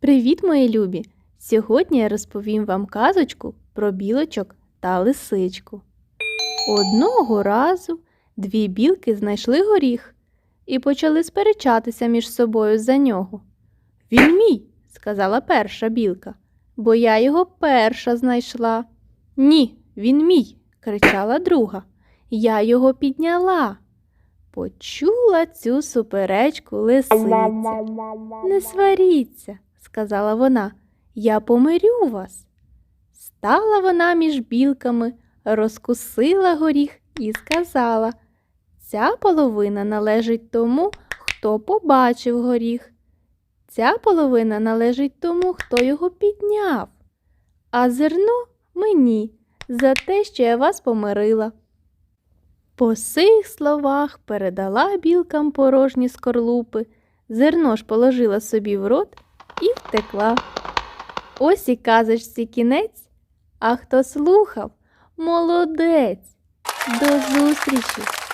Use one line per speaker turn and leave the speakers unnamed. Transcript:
Привіт, мої любі! Сьогодні я розповім вам казочку про білочок та лисичку. Одного разу дві білки знайшли горіх і почали сперечатися між собою за нього. Він мій, сказала перша білка, бо я його перша знайшла. Ні, він мій, кричала друга. Я його підняла. Почула цю суперечку лисиця. Не сваріться, сказала вона, я помирю вас. Стала вона між білками, розкусила горіх і сказала Ця половина належить тому, хто побачив горіх. Ця половина належить тому, хто його підняв. А зерно мені за те, що я вас помирила. По сих словах передала білкам порожні скорлупи, зерно ж положила собі в рот і втекла. Ось і казочці кінець, а хто слухав, молодець. До зустрічі!